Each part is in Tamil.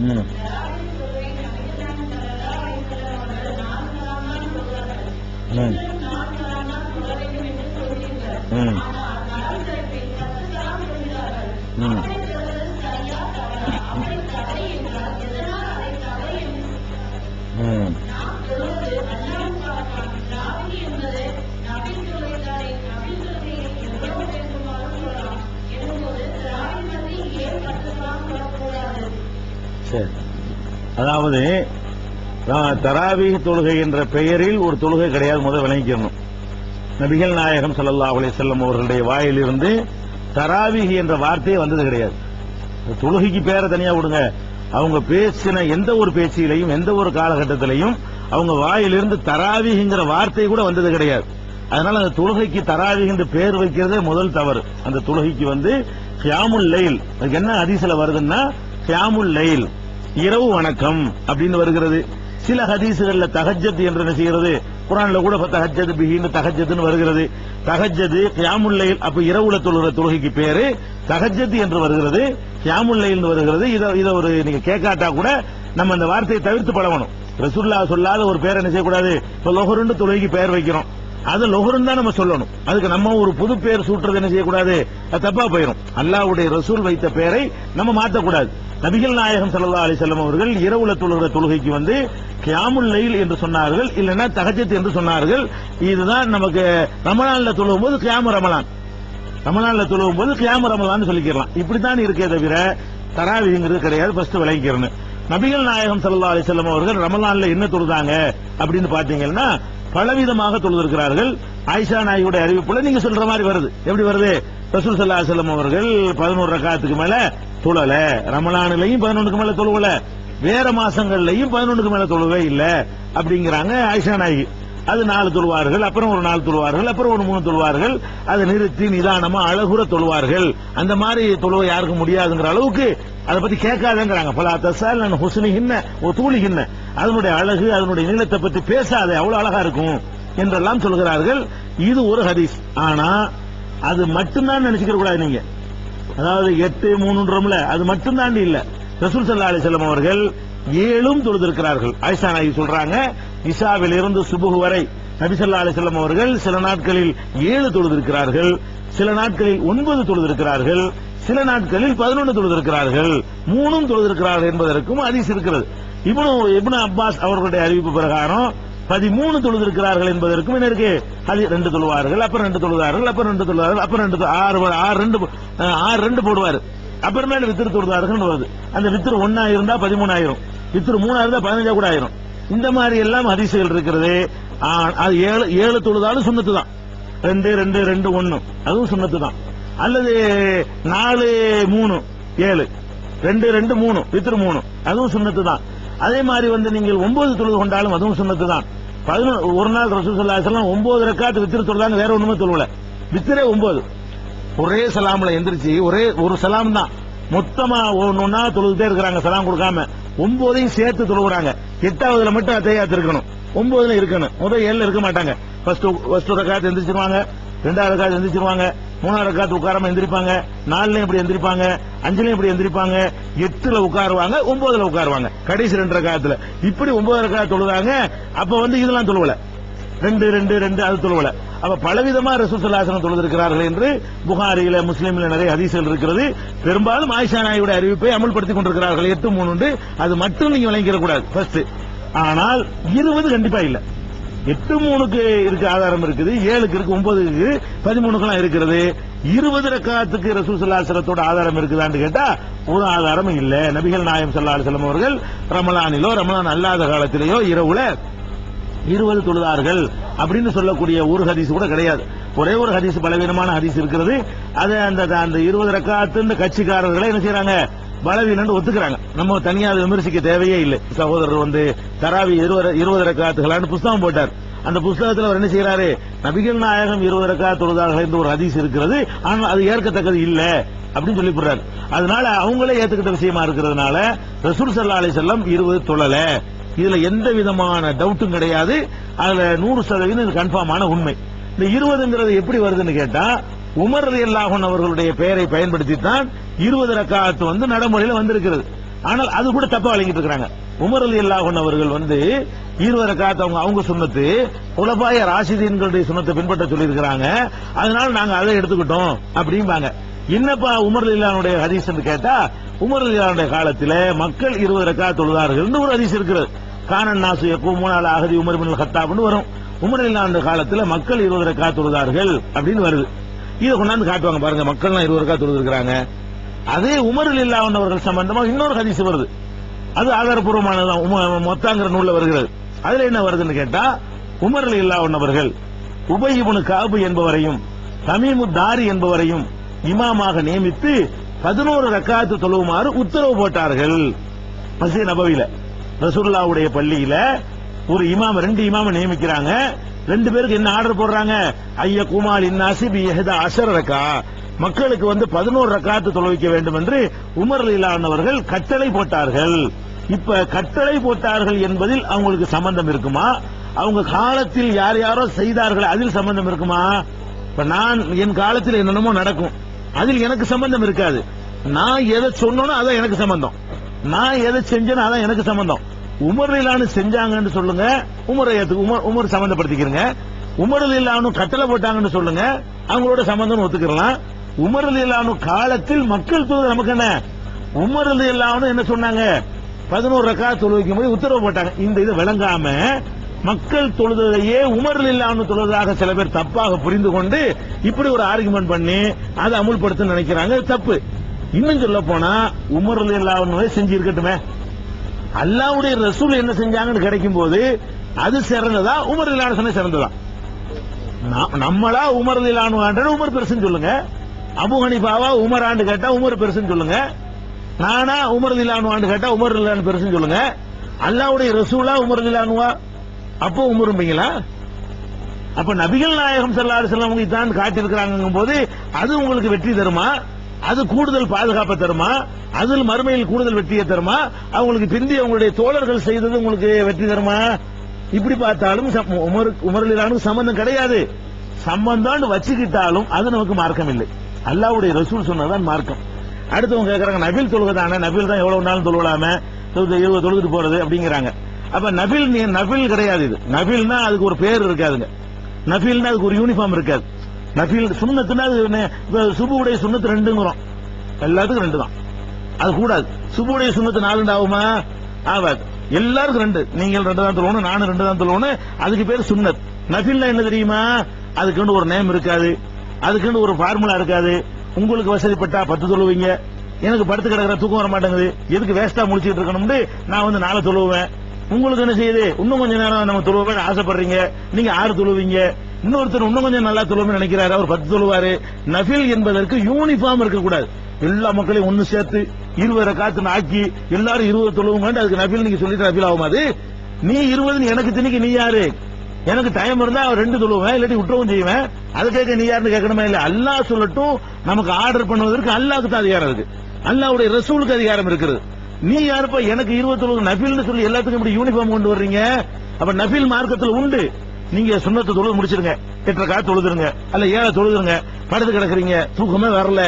ம் சரி. அதாவது நான் தொழுகை என்ற பெயரில் ஒரு தொழுகை கிடையாது முதல் விளங்கிக்கணும். நபிகள் நாயகம் சல்லா அலி செல்லம் அவர்களுடைய வாயிலிருந்து தராவீகி என்ற வார்த்தையே வந்தது கிடையாது. தொழுகைக்கு பேரை தனியா விடுங்க. அவங்க பேசின எந்த ஒரு பேச்சிலையும் எந்த ஒரு காலகட்டத்திலையும் அவங்க வாயிலிருந்து தராவீஹ்ங்கிற வார்த்தை கூட வந்தது கிடையாது. அதனால அந்த தொழுகைக்கு தராவீஹ் என்று பேர் வைக்கிறதே முதல் தவறு. அந்த தொழுகைக்கு வந்து ஹியாமுல் லைல் அதுக்கு என்ன அதிசல வருதுன்னா ஹியாமுல் லைல் இரவு வணக்கம் அப்படின்னு வருகிறது. சில ஹதீசுகள்ல தகஜத் என்று என்ன செய்கிறது? குரான்ல கூட தகஜது பிஹின்னு தஹஜத்னு வருகிறது. தகஜது கியாமுல்லையில் அப்ப இரவுல தொழுகிற தொழுகைக்கு பேரு தகஜத் என்று வருகிறது. கியாமுல்லையில் வருகிறது. இதை இதை ஒரு நீங்க கேட்காட்டா கூட நம்ம இந்த வார்த்தையை தவிர்த்து பழகணும். ரசுல்லா சொல்லாத ஒரு பேர் என்ன செய்யக்கூடாது? இப்ப லொஹருன்னு தொழுகைக்கு பெயர் வைக்கிறோம். அது லொஹருன்னு தான் நம்ம சொல்லணும். அதுக்கு நம்ம ஒரு புது பேர் சூட்டுறது என்ன செய்யக்கூடாது? அது தப்பா போயிடும் அல்லாஹ்வுடைய ரசூல் வைத்த பெயரை நம்ம மாற்றக்கூடாது நபிகள் நாயகம் சல்லா அலி செல்லம் அவர்கள் இரவுல தொழுகிற தொழுகைக்கு வந்து கியாமுல் லைல் என்று சொன்னார்கள் இல்லைன்னா தகஜத் என்று சொன்னார்கள். இதுதான் நமக்கு ரமலான்ல தொழுகும் போது கியாம ரமலான். ரமலான்ல தொழுகும் போது கியாம ரமலான் சொல்லிக்கலாம் இப்படித்தான் இருக்கே தவிர தராவிங்கிறது கிடையாது. ஃபர்ஸ்ட் விளங்கிக்கிறேன்னு. நபிகள் நாயகம் சல்லா அலி செல்லம் அவர்கள் ரமலான்ல என்ன தொழுதாங்க அப்படின்னு பாத்தீங்கன்னா பலவிதமாக தொழுதிருக்கிறார்கள். ஆயிஷா நாயுடைய அறிவிப்புல நீங்க சொல்ற மாதிரி வருது. எப்படி வருது? ரசூல் சல்லா செல்லம் அவர்கள் பதினோரு ரக்காத்துக்கு மேல தொழல. ரமலானிலையும் பதினொன்றுக்கு மேல தொழுவல. வேற மாசங்கள்லயும் பதினொன்றுக்கு மேல தொழுவே இல்ல. அப்படிங்கிறாங்க ஆயிஷா நாயகி. அது நாலு தொழுவார்கள் அப்புறம் ஒரு நாலு தொழுவார்கள் அப்புறம் ஒரு மூணு தொழுவார்கள். அதை நிறுத்தி நிதானமா அழகுற தொழுவார்கள். அந்த மாதிரி தொழுவ யாருக்கும் முடியாதுங்கிற அளவுக்கு அதை பத்தி கேட்காதங்கிறாங்க. பல தசால் நான் ஹுசனிகின்ன ஒரு தூளிகின்ன அதனுடைய அழகு அதனுடைய நீளத்தை பத்தி பேசாத அவ்வளவு அழகா இருக்கும் என்றெல்லாம் சொல்கிறார்கள். இது ஒரு ஹதீஸ். ஆனா அது மட்டும்தான் நினைச்சுக்க கூடாது நீங்க. அதாவது எட்டு மூணுன்றோம்ல அது மட்டும் தாண்டி இல்ல. ரசூல் சல்லா அலிசல்லம் அவர்கள் ஏழும் தொழுதிருக்கிறார்கள். ஆயிஷா நாயகி சொல்றாங்க இசாவில் இருந்து சுபுகு வரை நபிசல்லா ஸல்லல்லாஹு அலைஹி அவர்கள் சில நாட்களில் ஏழு தொழுதிருக்கிறார்கள் சில நாட்களில் ஒன்பது தொழுதிருக்கிறார்கள் சில நாட்களில் பதினொன்று தொழுதிருக்கிறார்கள் மூணும் தொழுதிருக்கிறார்கள் என்பதற்கும் ஹதீஸ் இருக்கிறது. இப்னு இப்னு அப்பாஸ் அவர்களுடைய அறிவிப்பு பிரகாரம் பதிமூணு தொழுதிருக்கிறார்கள் என்பதற்கும் என்ன இருக்கு? அது ரெண்டு தொழுவார்கள் அப்புறம் ரெண்டு தொழுதார்கள் அப்புறம் ரெண்டு தொழுவார்கள் அப்புறம் ரெண்டு ஆறு ஆறு ரெண்டு ஆறு ரெண்டு போடுவார். அப்புறமேல வித்திரு தொழுதார்கள் வருது. அந்த வித்திரு ஒன்னா இருந்தா பதிமூணாயிரம். வித்திரு மூணா இருந்தா பதினஞ்சா கூட ஆயிரும். இந்த மாதிரி எல்லாம் அதிசயங்கள் இருக்கிறது. அது ஏழு ஏழு தொழுதாலும் சுண்ணத்து தான். ரெண்டு ரெண்டு ரெண்டு ஒன்னு. அதுவும் சுண்ணத்து தான். அல்லது நாலு மூணு ஏழு. ரெண்டு ரெண்டு மூணு. வித்திரு மூணு. அதுவும் சுண்ணத்து தான். அதே மாதிரி வந்து நீங்கள் ஒன்பது தொழுது கொண்டாலும் அதுவும் சுண்ணத்து தான். பதினொன்று ஒரு நாள் ரசூல் ஸல்லல்லாஹு ஒன்பது ரக்காத்து வித்திர தொழுதாங்க வேற ஒண்ணுமே சொல்லல வித்திரே ஒன்பது. ஒரே சலாம்ல எந்திரிச்சு ஒரே ஒரு சலாம் தான். மொத்தமா ஒன்னொன்னா தொழுதுட்டே இருக்கிறாங்க சலாம் கொடுக்காம. ஒன்பதையும் சேர்த்து தொழுகிறாங்க எட்டாவதுல மட்டும் அத்தையாத்து இருக்கணும். ஒன்பதுல இருக்கணும். முதல் ஏழுல இருக்க மாட்டாங்க. ஃபர்ஸ்ட் ஃபர்ஸ்ட் ரக்காத்து எந்திரிச்சிருவாங்க. ரெண்டாவது ரக்காத்து எந்திரிச்சிருவாங்க. மூணாவது காத்து உட்காராம எந்திரிப்பாங்க. நாலுலயும் இப்படி எந்திரிப்பாங்க. அஞ்சுலயும் இப்படி எந்திரிப்பாங்க. எட்டுல உட்காருவாங்க. ஒன்பதுல உட்காருவாங்க. கடைசி ரெண்டரை காலத்துல. இப்படி ஒன்பதரை ரக்காத்து தொழுதாங்க. அப்ப வந்து இதெல்லாம் தொழுவல. ரெண்டு ரெண்டு ரெண்டு அது தொழுவல. அப்ப பலவிதமா ரசூசல்லாசனம் தொழுதிருக்கிறார்கள் என்று புகாரியில முஸ்லீம்ல நிறைய அதிசல் இருக்கிறது. பெரும்பாலும் ஆயிஷா நாயுடைய அறிவிப்பை அமல்படுத்திக் கொண்டிருக்கிறார்கள். எட்டு மூணு அது மட்டும் நீங்க விளங்கிட ஃபர்ஸ்ட் ஆனால் இருபது கண்டிப்பா இல்லை. எட்டு மூணுக்கு இருக்கு ஆதாரம் இருக்குது ஏழுக்கு இருக்கு ஒன்பதுக்கு இருக்கு பதிமூணுக்கெல்லாம் இருக்கிறது. இருபது ரக்காத்துக்கு ரசூசல்லாசனத்தோட ஆதாரம் இருக்குதான்னு கேட்டா ஒரு ஆதாரமும் இல்ல. நபிகள் நாயம் சல்லா அலுவலம் அவர்கள் ரமலானிலோ ரமலான் அல்லாத காலத்திலேயோ இரவுல இருபது தொழுதார்கள் அப்படின்னு சொல்லக்கூடிய ஒரு ஹதீஸ் கூட கிடையாது. ஒரே ஒரு ஹதீஸ் பலவீனமான ஹதீஸ் இருக்கிறது. அது அந்த அந்த இருபது ரக்காத்து இந்த கட்சிக்காரர்களை என்ன செய்யறாங்க? பலவீனம் ஒத்துக்கிறாங்க. நம்ம தனியா அதை விமர்சிக்க தேவையே இல்லை. சகோதரர் வந்து தராவி இருபது இருபது ரக்காத்துகளான்னு புஸ்தகம் போட்டார். அந்த புஸ்தகத்தில் அவர் என்ன செய்யறாரு நபிகள் நாயகம் இருபது ரக்கா தொழுதார்கள் என்று ஒரு ஹதீஸ் இருக்கிறது. ஆனால் அது ஏற்கத்தக்கது இல்ல அப்படின்னு சொல்லி போடுறாரு. அதனால அவங்களே ஏத்துக்கிட்ட விஷயமா இருக்கிறதுனால ரசூல் சல்லா அலி செல்லம் இருபது தொழல. இதுல எந்த விதமான டவுட்டும் கிடையாது. அதுல நூறு சதவீதம் கன்ஃபார்மான உண்மை. இந்த இருபதுங்கிறது எப்படி வருதுன்னு கேட்டா உமர் ரலியல்லாஹு அவர்களுடைய பெயரை பயன்படுத்தி தான் இருபது ரக்காத்து வந்து நடைமுறையில் வந்திருக்கிறது. ஆனால் அது கூட தப்பா வழங்கிட்டு இருக்கிறாங்க. உமர் அலி அல்லாஹன் அவர்கள் வந்து இருபது காத்து அவங்க அவங்க சுண்ணத்து உலபாய ராசிதீன்களுடைய சுண்ணத்தை பின்பற்ற சொல்லியிருக்கிறாங்க. அதனால நாங்க அதை எடுத்துக்கிட்டோம் அப்படிம்பாங்க. என்னப்பா உமர் அலிலானுடைய ஹதீஸ் கேட்டா உமர் அலிலானுடைய காலத்துல மக்கள் இருபது ரக்கா தொழுதார்கள் ஒரு ஹதீஸ் இருக்கிறது. காணன் நாசு எப்பவும் அகதி உமர் பின் ஹத்தாப்னு வரும். உமர் அலிலானுடைய காலத்துல மக்கள் இருபது ரக்கா தொழுதார்கள் அப்படின்னு வருது. இதை கொண்டாந்து காட்டுவாங்க பாருங்க மக்கள்லாம் இருபது ரக்கா தொழுது இருக்கிறாங்க அதே உமரில் அலில்லாஹன் அவர்கள் இன்னொரு ஹதீஸ் வருது. அது ஆதாரப்பூர்வமானதான் உம- மொத்தாங்கிற நூல்ல வருகிறது. அதுல என்ன வருதுன்னு கேட்டா உமரில் அலில்லாஹன் உபயிபுனு காபு என்பவரையும் தமீமு தாரி என்பவரையும் இமாமாக நியமித்து பதினோரு ரக்காத்து தொழுவுமாறு உத்தரவு போட்டார்கள். மசீத் நபவியில ரசூல்லாவுடைய பள்ளியில ஒரு இமாம் ரெண்டு இமாம நியமிக்கிறாங்க. ரெண்டு பேருக்கு என்ன ஆர்டர் போடுறாங்க? ஐய குமால் இன்னாசி பி எஹதா அசர் ரக்கா. மக்களுக்கு வந்து பதினோரு ரக்காத்து தொலைவிக்க வேண்டும் என்று உமர் லீலானவர்கள் கட்டளை போட்டார்கள். இப்ப கட்டளை போட்டார்கள் என்பதில் அவங்களுக்கு சம்பந்தம் இருக்குமா? அவங்க காலத்தில் யார் யாரோ செய்தார்கள் அதில் சம்பந்தம் இருக்குமா? இப்ப நான் என் காலத்தில் என்னென்னமோ நடக்கும். அதில் எனக்கு சம்பந்தம் இருக்காது. நான் எதை சொன்னனோ அதான் எனக்கு சம்பந்தம். நான் எதை செஞ்சேனோ அதான் எனக்கு சம்பந்தம். உமர் இல்லான்னு செஞ்சாங்கன்னு சொல்லுங்க. உமர் உமர் உமர் சம்பந்தப்படுத்திக்கிறங்க. உமர் இல்லான்னு கட்டளை போட்டாங்கன்னு சொல்லுங்க. அவங்களோட சம்பந்தம் ஒத்துக்கலாம் உமர் இல்லான்னு காலத்தில் மக்கள் தொழுது நமக்கு என்ன? உமர் என்ன சொன்னாங்க? பதினோரு ரக்கா தொழுவிக்கும் போது உத்தரவு போட்டாங்க. இந்த இதை விளங்காம மக்கள் தொழுதையே உமர் இல்லாமல் தொழுவதாக சில பேர் தப்பாக புரிந்து கொண்டு இப்படி ஒரு ஆர்குமெண்ட் பண்ணி அதை அமுல்படுத்த நினைக்கிறாங்க. தப்பு. இன்னும் சொல்ல போனா உமர் இல்லான்னு செஞ்சு இருக்கட்டுமே அல்லாவுடைய ரசூல் என்ன செஞ்சாங்கன்னு கிடைக்கும் போது அது சிறந்ததா? உமர் இல்லான சிறந்ததா? நம்மளா உமர் இல்லானு உமர் பெருசுன்னு சொல்லுங்க. அபு ஹனிஃபாவா உமர் ஆண்டு கேட்டா உமர் பெருசுன்னு சொல்லுங்க. நானா உமர் இல்லானு ஆண்டு கேட்டா உமர் இல்லான்னு பெருசுன்னு சொல்லுங்க. அல்லாவுடைய ரசூலா உமர் இல்லானுவா அப்போ உமரும்பீங்களா? அப்ப நபிகள் நாயகம் செல்லாறு அலைஹி வஸல்லம் இதான் காட்டியிருக்கிறாங்க போது அது உங்களுக்கு வெற்றி தருமா? அது கூடுதல் பாதுகாப்பை தருமா? அதில் மறுமையில் கூடுதல் வெற்றியை தருமா? அவங்களுக்கு பிந்தி அவங்களுடைய தோழர்கள் செய்தது உங்களுக்கு வெற்றி தருமா? இப்படி பார்த்தாலும் உமர் உமரலிலானுக்கு சம்பந்தம் கிடையாது. சம்பந்தம் வச்சுக்கிட்டாலும் அது நமக்கு மார்க்கம் இல்லை அல்லாவுடைய ரசூல் சொன்னதான் மார்க்கம். அடுத்தவங்க கேட்கறாங்க நபில் தொழுகதானே? நபில் தான் எவ்வளவு நாள் தொழுவலாம? தொழுது- தொழுதுட்டு போறது அப்படிங்கிறாங்க. அப்ப நபில் நீ- நபில் கிடையாது இது. நபில்னா அதுக்கு ஒரு பேர் இருக்காதுங்க. நபில்னா அதுக்கு ஒரு யூனிஃபார்ம் இருக்காது. நபில் சுண்ணத்துனா அது சுபுடைய சுண்ணத்து ரெண்டுங்கிறோம். எல்லாத்துக்கும் ரெண்டு தான். அது கூடாது. சுபுடைய சுண்ணத்து நாலு ஆகுமா? ஆகாது. எல்லாருக்கும் ரெண்டு. நீங்கள் ரெண்டு தான் தொழுவணும் நானும் ரெண்டு தான் தொழுவணும். அதுக்கு பேர் சுண்ணத். நபில்னா என்ன தெரியுமா? அதுக்குன்னு ஒரு நேம் இருக்காது. அதுக்குன்னு ஒரு ஃபார்முலா இருக்காது. உங்களுக்கு வசதிப்பட்டா பத்து தொழுவீங்க எனக்கு படுத்து கிடக்கிற தூக்கம் வர மாட்டேங்குது. எதுக்கு வேஸ்டா முடிச்சிட்டு இருக்கணும்னு நான் வந்து நாளை தொழுவேன் உங்களுக்கு என்ன செய்யுது? இன்னும் கொஞ்ச நேரம் நம்ம தொழுவோம் ஆசைப்படுறீங்க. நீங்க ஆறு தொழுவீங்க இன்னொருத்தர் இன்னும் கொஞ்சம் நல்லா தொழுவோம்னு நினைக்கிறாரு. அவர் பத்து தொழுவாரு நஃபில் என்பதற்கு யூனிஃபார்ம் இருக்கக்கூடாது. எல்லா மக்களையும் ஒன்னு சேர்த்து இருபது காத்து ஆக்கி எல்லாரும் இருபது தொழுவுங்க அதுக்கு நஃபில் நீங்க சொல்லிட்டு நஃபில் ஆகும் அது? நீ இருபதுன்னு எனக்கு திணிக்கு நீ யாரு? எனக்கு டைம் இருந்தா அவர் ரெண்டு தொழுவேன் இல்லாட்டி விட்டுறவும் செய்வேன். அது கேட்க நீ யாருன்னு கேட்கணுமே இல்ல? அல்லாஹ் சொல்லட்டும் நமக்கு ஆர்டர் பண்ணுவதற்கு அல்லாஹ்க்கு தான் அதிகாரம் இருக்கு. அல்லாவுடைய ரசூலுக்கு அதிகாரம் இருக்குது. நீ யாருப்பா? எனக்கு இருபத்தி ஒழுங்கு நபில்னு சொல்லி எல்லாத்துக்கும் இப்படி யூனிஃபார்ம் கொண்டு வர்றீங்க? அப்ப நபில் மார்க்கத்தில் உண்டு. நீங்க சுண்ணத்தை தொழுது முடிச்சிருங்க. எட்டரை காத்து தொழுதுருங்க. அல்ல ஏழை தொழுதுருங்க. படுத்து கிடக்குறீங்க. தூக்கமே வரல.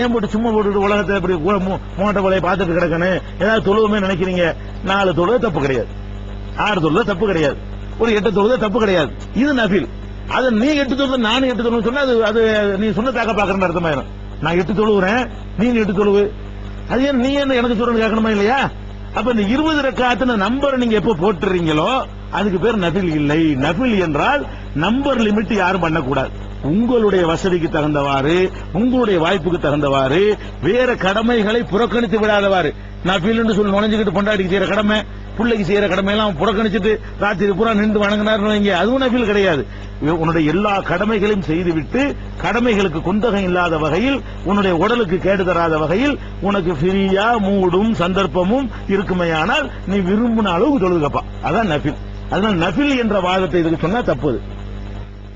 ஏன் போட்டு சும்மா போட்டுட்டு உலகத்தை இப்படி மூட்டை கொலையை பார்த்துட்டு கிடக்கணும்? ஏதாவது தொழுவுமே நினைக்கிறீங்க. நாலு தொழுவ தப்பு கிடையாது. ஆறு தொழுவ தப்பு கிடையாது. ஒரு எட்டு தொழுது தப்பு கிடையாது. இது நபில். அது நீ எட்டு தொழுது நானும் எட்டு தொழுவு சொன்னா அது அது நீ சொன்னதாக பாக்குறேன்னு அர்த்தமாயிரும். நான் எட்டு தொழுவுறேன் நீ எட்டு தொழுவு. அது ஏன் நீ என்ன எனக்கு சொல்றேன்னு கேட்கணுமா இல்லையா? அப்ப இந்த இருபது ரக்காத்துன நம்பர் நீங்க எப்ப போட்டுறீங்களோ அதுக்கு பேர் நபில் இல்லை. நபில் என்றால் நம்பர் லிமிட் யாரும் பண்ணக்கூடாது. உங்களுடைய வசதிக்கு தகுந்தவாறு உங்களுடைய வாய்ப்புக்கு தகுந்தவாறு வேற கடமைகளை புறக்கணித்து விடாதவாறு. நபில் என்று சொல்லி நுழைஞ்சுக்கிட்டு கொண்டாடி செய்யற கடமை பிள்ளைக்கு செய்யற கடமையெல்லாம் புறக்கணிச்சுட்டு புறக்கணிச்சிட்டு ராத்திரி பூரா நின்று வணங்கினார் வைங்க. அதுவும் நபில் கிடையாது. உன்னுடைய எல்லா கடமைகளையும் செய்துவிட்டு கடமைகளுக்கு குந்தகம் இல்லாத வகையில் உன்னுடைய உடலுக்கு கேடு தராத வகையில் உனக்கு ஃப்ரீயா மூடும் சந்தர்ப்பமும் இருக்குமேயானால் நீ விரும்பின அளவுக்கு தொழுதுக்கப்பா அதான் நபில். அதனால நபில் என்ற வாதத்தை இதுக்கு சொன்னா தப்புது